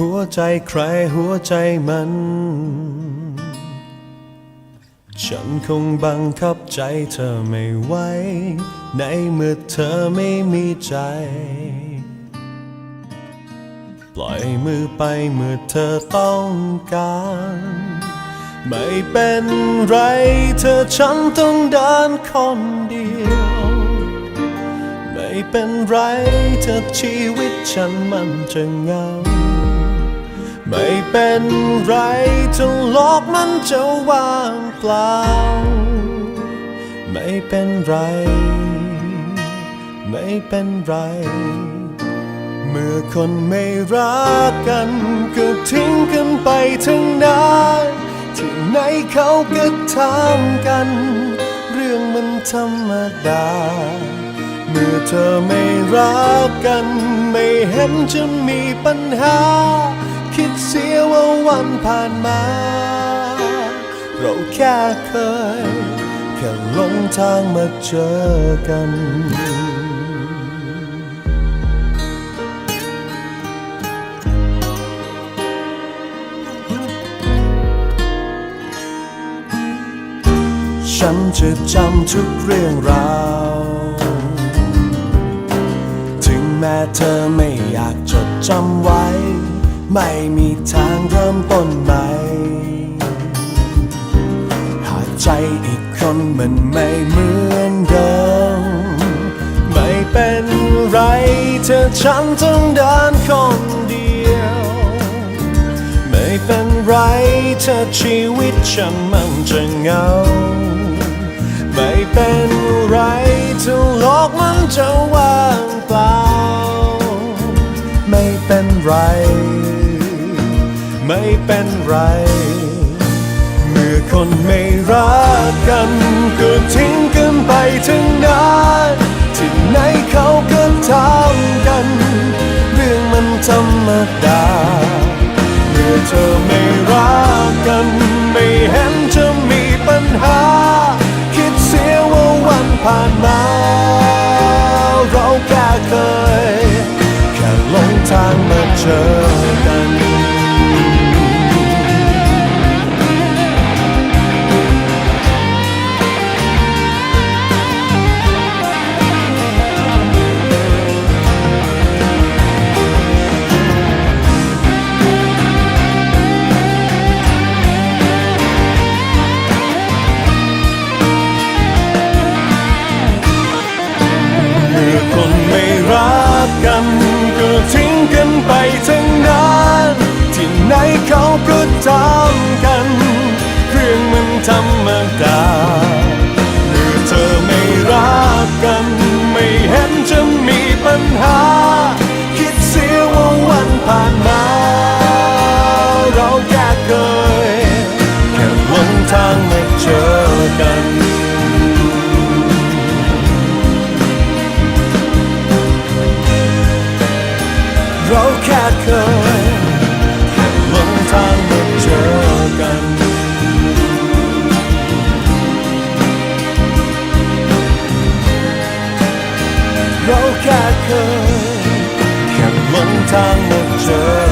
หัวใจใครหัวใจมัน ฉันคงบังคับใจเธอไม่ไหวในเมื่อเธอไม่มีใจ ปล่อยมือไปเมื่อเธอต้องการ ไม่เป็นไรเธอฉันต้องเดินคนเดียว ไม่เป็นไรเธอชีวิตฉันมันจะเงา ไม่เป็นไรเธอโลกมันจะว่างเปล่า ไม่เป็นไร ไม่เป็นไร เมื่อคนไม่รักกันก็ทิ้งกันไปทั้งนั้นที่ไหนเขาก็ทำกัน เรื่องมันธรรมดา เมื่อเธอไม่รักกัน ไม่เห็นจะมีปัญหา วันผ่านมา เราแค่เคย แค่หลงทางมาเจอกันฉันจะจำทุกเรื่องราว ถึงแม้เธอไม่อยากจดจำไว้ ไม่มีทางเริ่มต้นใหม่ หากใจอีกคนมันไม่เหมือนเดิม ไม่เป็นไรเธอฉันต้องเดินคนเดียว ไม่เป็นไรเธอชีวิตฉันมันจะเหงา ไม่เป็นไรถ้าโลกมันจะว่างเปล่า ไม่เป็นไร ไม่เป็นไร เมื่อคนไม่รักกันก็ทิ้งกันไปทั้งนั้นที่ไหนเขาก็ทำกัน เรื่องมันธรรมดา เมื่อเธอไม่รักกัน ไม่เห็นจะมีปัญหา คิดเสียว่าวันผ่านมา เราแค่เคย เคยแค่หลงทางไมาเจอกันเราแค่เคยแค่หลงทางไมาเจอกันเราแค่เคยแค่หลงทางไมาเจอ